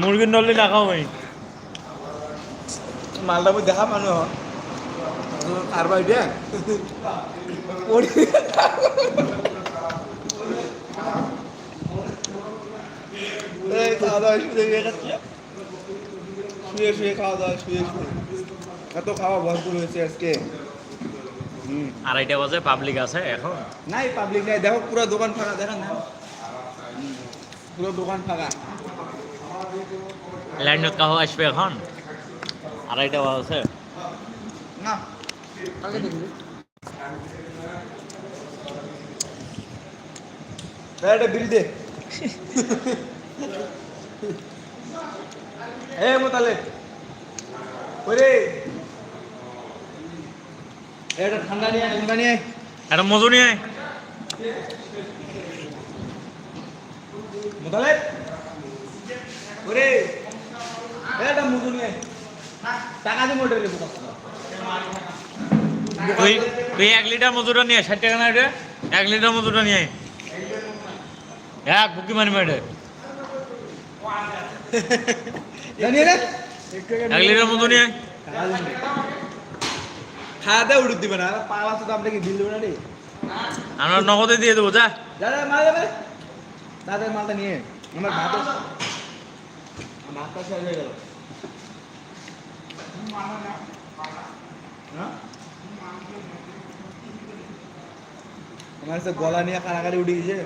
মুরগির নলি না খাও মালটা বই দেখা মানুহ আর ভাই দে পড়ি এই খাওয়া দাওয়া শুয়ে শুয়ে শুয়ে শুয়ে খাওয়া দাওয়া শুয়ে শুয়ে। এত খাওয়া ভরপুর হয়েছে আজকে। আড়াইটা বাজে পাবলিক আছে এখন। নাই পাবলিক নাই। দেখো পুরো দোকান ফাঁকা দেখেন না। পুরো দোকান ফাঁকা। লাইনত কাহো আসবে এখন? আড়াইটা বাজে না। এটা বিল দে। এ মোতালে। ওরে। এটা ঠান্ডা নিয়ে ঠান্ডা নিয়ে। একটা মজু নিয়ে। ওরে এটা মুজু নিয়ে আয়। টাকা দিয়ে মোটর লেবু তুই তুই এক লিটার মজুরটা নিয়ে ষাট টাকা না এটা এক লিটার মজুরটা নিয়ে। এক বুকি মারি মারি এক লিটার মজুর নিয়ে। খাওয়া দাওয়া উড়ুত দিবে না। পাওয়া তো আমরা কি বিল দেবো না রে? আমরা নগদে দিয়ে দেবো যা। যা যা মাল দেবে। দাদার মালটা নিয়ে আমার ভাত ভাতটা শেষ হয়ে গেল। হ্যাঁ? আমার গলা নিয়ে কারাকারি উঠে গেছে।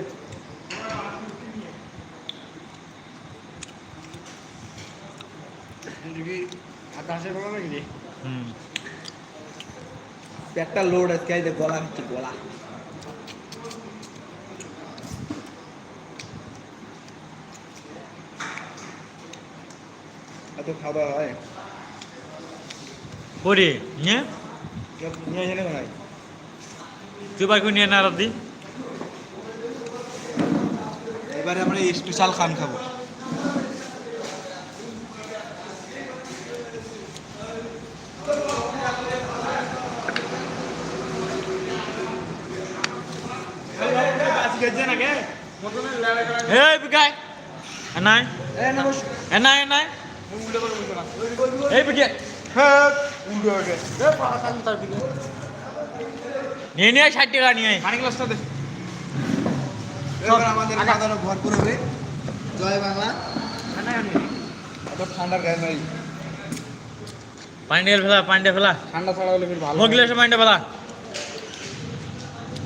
নাকি? হুম। একটা লোড আজকে এই গলা হচ্ছে গলা। এত খাওয়া হয়? করি নিয়ে? নিয়ে এসে নাই তুই বাইক নিয়ে না রাতি? এবারে আমরা স্পেশাল খান খাব এই বিকাই এনাই এনাই এনাই এই বিকে নিয়ে নিয়ে ষাট টাকা নিয়ে। পানি গ্লাসটা দে। আমাদের খাওয়া ভরপুর হবে। জয় বাংলা। ঠান্ডার গায়ে নাই। পানি ফেলা পানি ফেলা। ঠান্ডা ছাড়া হলে ভালো মগিলেছে পানি দিয়ে ফেলা ছেলেগুলো নিয়ে ঠান্ডা হয়ে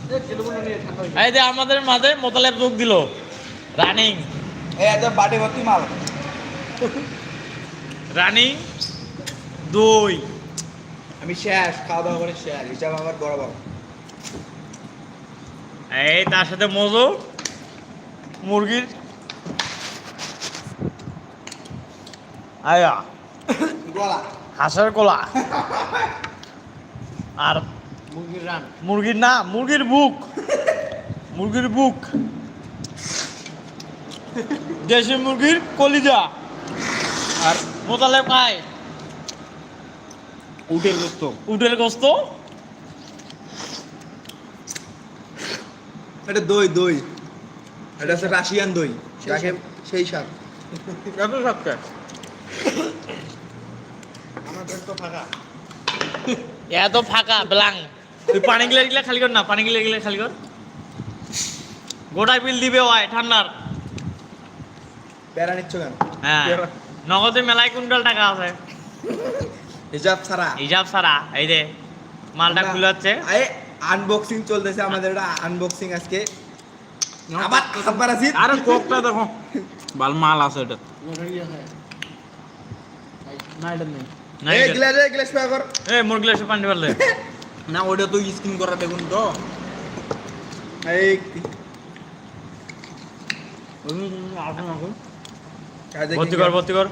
এই যে আমাদের মাঝে মোতালেব যোগ দিল। রানিং। বাটি ভর্তি মাল। রানিং। দই। আমি শেষ খাওয়া দাওয়া করে শেষ। হিসাব আমার বড় বাবা এই তার সাথে মজু। মুরগির। আয়া। গলা। হাঁসের কোলা আর মুরগির রান। মুরগির না মুরগির বুক। মুরগির বুক। দেশি মুরগির কলিজা। আর মোতালেব খায় উটের গোস্ত। উটের গোস্ত। এটা দই দই। এটা হচ্ছে রাশিয়ান দই। সেই স্বাদ। এত আমার পেট তো ফাঁকা। এত ফাঁকা ব্লাং তুই পানি গিলে গিলে খালি কর না পানি গিলে গিলে খালি কর। গোটাই বিল দিবে ওয়াই ঠান্ডার। বেড়া নিচ্ছ কেন? হ্যাঁ। নগদে মেলায় কুইন্টাল টাকা আছে। হিসাব ছাড়া। হিসাব ছাড়া এই যে মালটা খুলে যাচ্ছে। আনবক্সিং চলতেছে আমাদের এটা আনবক্সিং আজকে। আবার খাবার আছি আরে কোকটা দেখো। ভালো মাল আছে এটা। না এটা নেই এই গ্লাস এই গ্লাস পাওয়া কর। এই মুরগি এসে পানি পারলে না ওটা তো স্কিন করা দেখুন তো। এই আসুন আসুন ভর্তি কর ভর্তি কর।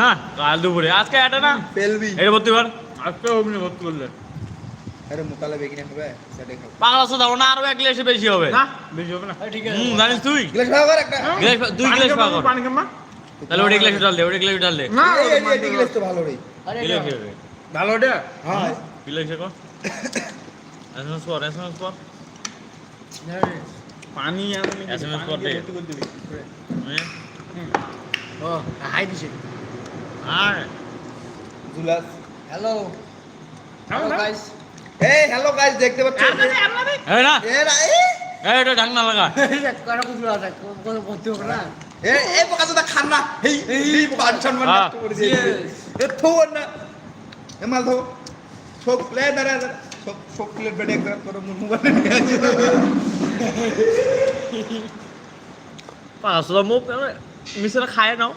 না কাল দুপুরে। আজকে এটা না? পেলবি এটা ভর্তি কর। আজকে অগ্নি ভর্তি করলে। আরে হবে না আরও এক গ্লাসে বেশি হবে। না? বেশি হবে না? ঠিক হুম জানিস তুই? গ্লাস পাওয়া কর একটা। গ্লাস দুই গ্লাস পাগল পানি খামা তাহলে গ্লাসে ডাল দে গ্লাসে ডাল দে। না এই এই এই গ্লাস তো ভালো রে। গ্লাসে হবে ভালো ওটা হ্যাঁ গ্লাসে কর এসএমএস কর এসএমএস কর পানি আমি SMS করতে। হ্যাঁ? ও হাই দিছে আর জুলাস হ্যালো হ্যালো গাইস এই হ্যালো গাইস দেখতে পাচ্ছ এই না এ না এই এই এটা ঢাকনা লাগা কারা কুকুর আছে কোন করতে হবে না এ এই পোকা তো খান না এই এই পাঁচ ছন মান হ্যাঁ। করে দিয়েছে এ থোন না এ মাল ধো ছোক প্লে দাঁড়া দাঁড়া ছোক ছোক প্লেট বেডে একবার মুন মোবাইল নিয়ে আছে পাঁচশো মুখ মিশ্র খায় নাও।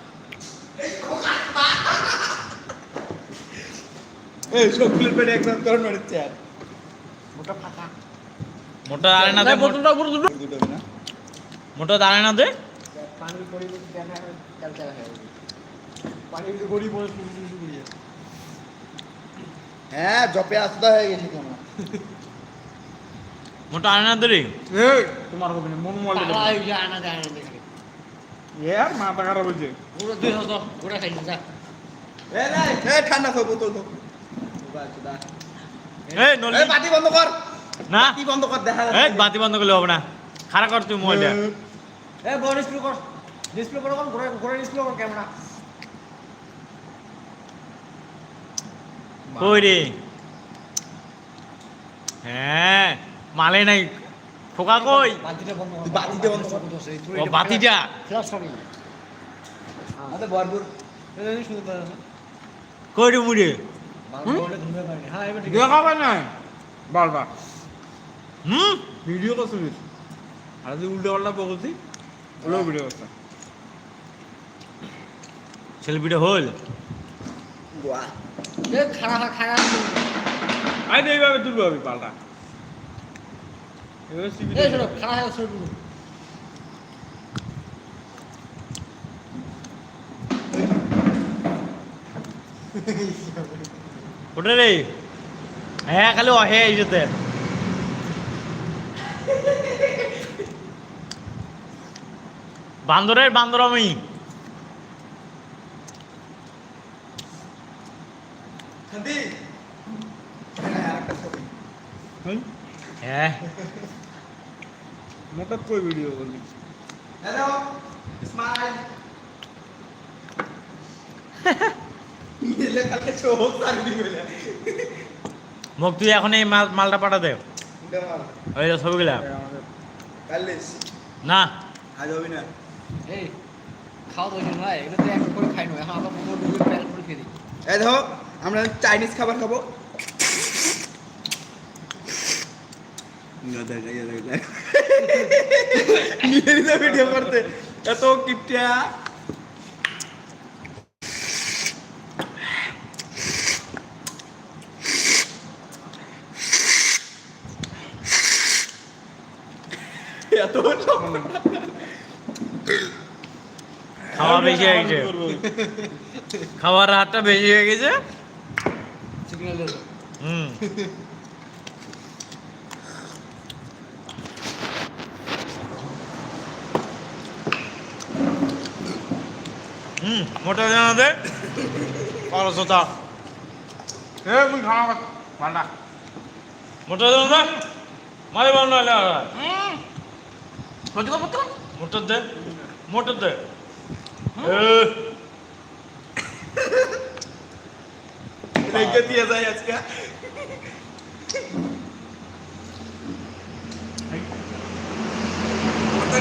এই ছোক প্লেট বেডে একবার করে নড়ছে আর। মোটা ফাটা। মোটা দাঁড়ে না দে দুটো না? মোটা দাঁড়ে না দে। পানি পড়ি দেখা চাল চাল হয়ে পানি কিন্তু গড়ি পড়ে শুরু শুরু করিয়ে হ্যাঁ জপে আসতে হয়ে গেছি তোমরা মোটা আনে না দে রে এই তোমার হবে না মন মল আনা যায় না দেখে। ইয়ার মাথা খারাপ হয়েছে। পুরো দুই হাজার গোটা খাই যা। এ নাই এ ঠান্ডা খাও বোতল তো। এই নলি। এই বাতি বন্ধ কর। না। বাতি বন্ধ কর দেখা এই বাতি বন্ধ করলে হবে না। খারাপ কর তুই মোবাইলটা। এ বড় ডিসপ্লে কর। ডিসপ্লে কর কর গোটা গোটা ডিসপ্লে কর ক্যামেরা কই রে? হ্যাঁ মালে নাই। খোকা কই? বাতিটা বন্ধ বাতিটা বন্ধ ও বাতিটা। ফ্ল্যাশ করি আমাদের ভরপুর এই পারে না কই রে মুড়ে? হ্যাঁ দেখাবে না বারবার। হুম? ভিডিও করছিস আর যদি উল্টো পাল্টা বলছি ওগুলো ভিডিও করছে। সেলফিটা হল? গোয়া খারাপ খারাপ আই না এইভাবে তুলবো আমি পাল্টা। এবার সিবি এই শোনো খারাপ শুরু ওটা রে। হ্যাঁ খালি অহে যেতে বান্দরের বান্দর আমি শান্তি হ্যাঁ আরেকটা ছবি হ্যাঁ। মোটাত কই ভিডিও করলি হ্যালো স্মাইল ইলে কালকে চোখ সারি দিবে মোক তুই এখন এই মাল মালটা পাঠা দে। ওই যে ছবিগুলা। না। আজ হবি না। এই শুনে ভাই এটা তো এক করে খাই নয় এখন আমরা মোমো ডুবে প্যাল করে খেয়ে দিই এই দেখো আমরা চাইনিজ খাবার খাব। ভিডিও করতে এত কিপটা এত খাওয়া বেশি হয়ে গেছে। খাওয়ার হাতটা বেশি হয়ে গেছে? হুম। মোটা জানা দে। অলসতা এ মুই খাওয়া পাল্টা মোটা জানা দে। মারে বাল না সহ্য করব তো। মোটর দে। মোটর দে। এ। রেখে দিয়ে যায় আজকে?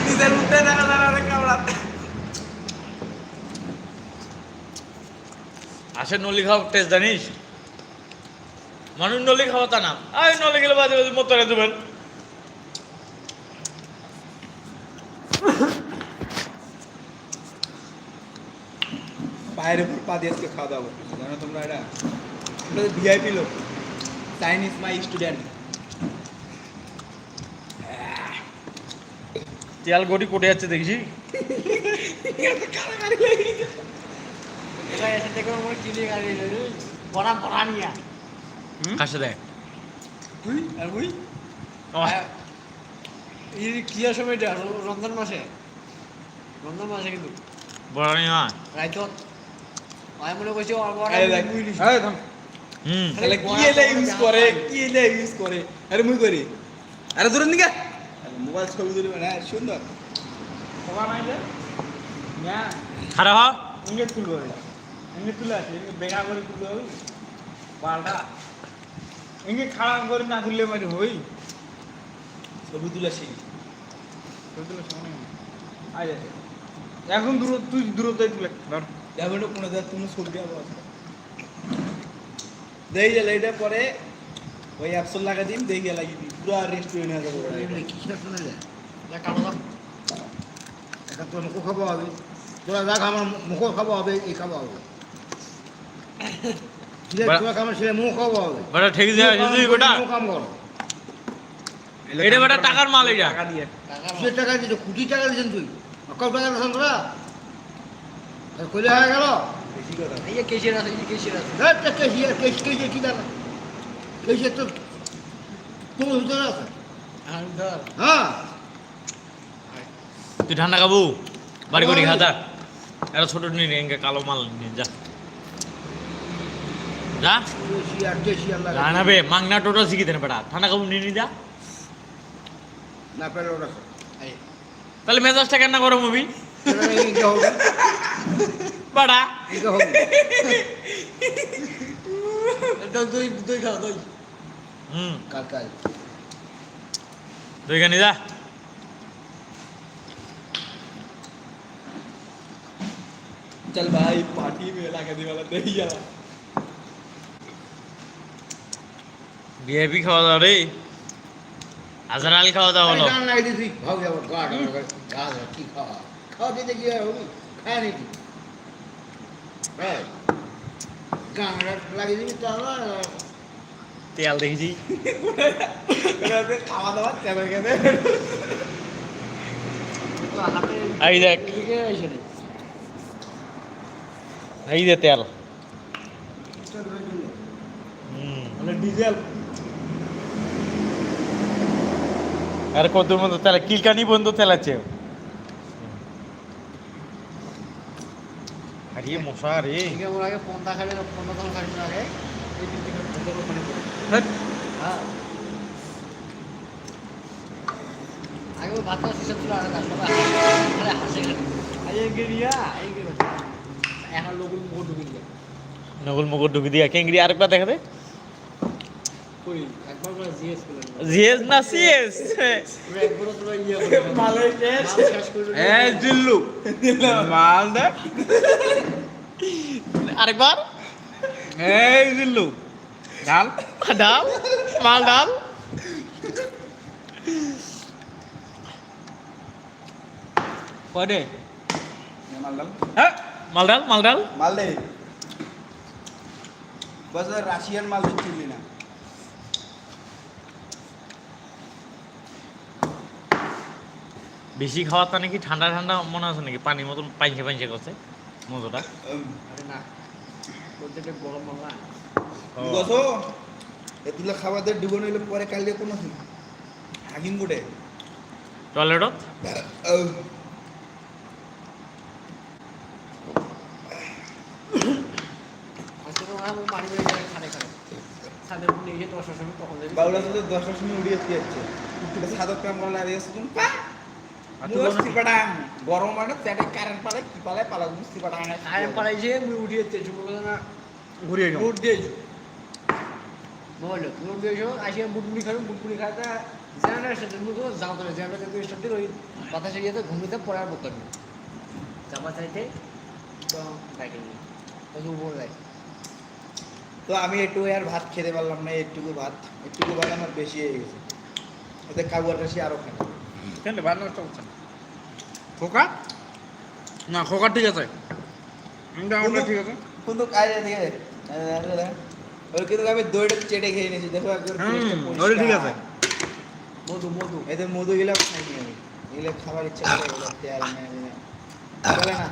নিজের মধ্যে দেখা আসে নলি টেস্ট জানিস? মানুষ নলি খাওয়া তা না। আই নলি গেলে বাজে বাজে মতো দেবেন। পায়ের উপর পা দিয়ে আজকে খাওয়া দাওয়া করতেছি জানো তোমরা এটা এটা ভিআইপি লোক। চাইনিজ মাই স্টুডেন্ট তেল গড়ি কোটে যাচ্ছে দেখছি। কাছে দেয় তুই আর মুই? এই কি আর এটা রমজান মাসে? রমজান মাসে কিন্তু। বড় নেই হ্যাঁ। রাইতত। আমি মনে করছি হুম। তাহলে কি এলে ইউজ করে? কি এলে ইউজ করে? আরে মুই করি। আরে দূরের দিকে। মোবাইল ছবি তুলবে না সুন্দর। খোকা নাই যে না খারাপ হ ইংরেজ তুলবো ইংরেজ তুলে আছে বেগা করে তুলবে ওই। পাল্টা। ইংরেজ খারাপ করে না তুললে মানে হই ছবি তুলে শিখি ছবি তুলে সামনে আয় যাচ্ছে এখন দূর তুই দূরত্বে তুলে ধর। দেখো এটা কোনো জায়গায় তুমি ছবি আবার দেখি গেলে এটা পরে ওই অ্যাপসল লাগা দিন দেখি লাগিয়ে দিই পুরো রেস্টুরেন্ট হয়ে যাবে। কিসটা শুনে যায়? দাও এটা তোর মুখও খাওয়া হবে। তোরা যা আমার মুখও খাওয়া হবে এই খাওয়া হবে ছেলে বা- তোরা খাবার ছেলে মুখ খাওয়া হবে বেটা ঠিক আছে তুই বেটা মুখ কাম করো। এটা বেটা টাকার মাল এটা। টাকা দিয়ে। কিসের টাকা দিচ্ছ কোটি টাকা দিচ্ছেন তুই। অকাল টাকা দিচ্ছেন তোরা? আর কইলে হয়ে গেল? আছে আছে। হ্যাঁ কি দাঁড়া তো তোমার ভিতরে আছে। হ্যাঁ। তুই ঠান্ডা খাব বাড়ি করে খা যা এটা ছোট নিয়ে কালো মাল নিয়ে যা। যা কেশিয়ার কেশিয়ার লাগা যা না বে মাংনা টোটো শিখি দেন বেটা ঠান্ডা খাবো নিয়ে নিয়ে যা না পেলে ওটা তাহলে মেজাজটা কেন করো মুভি এইটা হবে বাড়া এইটা হবে দই দই খাও দই হুম কাল কাল তুই কেন যা चल भाई पार्टी में लगा दी वाला दही वाला বিএপি খাওয়া দাওয়া রে। হাজার আলী খাওয়া দাওয়া হলো লাগিয়ে দিছি ভাব যাব গান গান কি খাওয়া? খাওয়া দিতে কি হবি খায় নাকি হ্যাঁ লাগিয়ে দিবি তাহলে তেল দেখেছি খাওয়া দাওয়া তেমন কেন এই দেখ। এই যে তেল। হুম। মানে ডিজেল। আর কত মতো তেল কিলকানি বন্ধু তেল আছে আরে মশা রে। ওর আগে তখন ওখানে পড়ে। হ্যাঁ। আগে সিস্টেম ছিল হাসে এখন লোকের মুখ ঢুকে যায় নগল মগর ঢুকে দিয়া। কেঙ্গরি আরেকবার দেখা দে। কই একবার করে জিএস না। সিএস? ইয়ে মাল এ জিল্লু। মাল দে আরেকবার। এই জিল্লু। ডাল। ডাল। মাল ডাল। কয়ডে মালদাল হ্যাঁ মাল ডাল। মাল ডাল মালদে বস রাশিয়ান মাল দিচ্ছিলি না। বেশি খাওয়ার তা নাকি ঠান্ডা ঠান্ডা মনে আছে নাকি? পানির মতন পাইছে পাইছে করছে মজোটা। এতুলা খাবার দিয়ে ডুবো নইলে পরে কাল দিয়ে কোনো হাকিম গুটে টয়লেটত? বাউলা দশটার সময় উড়িয়ে যাচ্ছে। সাদক কাম করা লাগে পাড়াং। গরম মানে তেটে কারেন্ট পালে কি পালে? মুই উঠিয়ে না। ঘুরিয়ে বুট দিয়েছ। বলো তুমি দিয়েছ আসিয়া বুটবুড়ি খাবে বুটবুড়ি খাতে জানা সেটা মুখ যাও তো জানা কিন্তু স্টার্ট ওই বাতাসে গিয়ে ঘুমিতে পড়ে আর বকতে জামা চাইতে তো ডাকে নি তো উপর তো আমি একটু আর ভাত খেতে পারলাম না একটুকু ভাত। একটুকু ভাত আমার বেশি হয়ে গেছে। ওদের কাগুয়ার কাশি আরও খাই কেন ভাত নষ্ট করছে খোকা? না খোকা ঠিক আছে। ঠিক আছে। কিন্তু কাজ ঠিক আছে। ওই কিন্তু আমি দইটা চেটে খেয়ে নিয়েছি দেখো ওটা ঠিক আছে। মধু মধু। এদের মধু গিলা খাইনি আমি। এগুলো খাবার ইচ্ছা করে তেল বলে না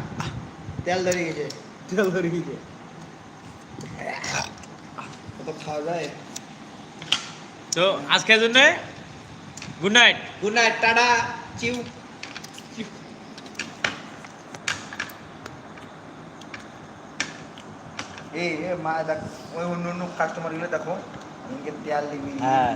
তেল ধরে গেছে। তেল ধরে গেছে। কত খাওয়া যায়? তো আজকের জন্য good night. Good night tata চিউ এই এ মা দেখ ওই অন্য অন্য কাস্টমারগুলো দেখো তেল দিবি হ্যাঁ।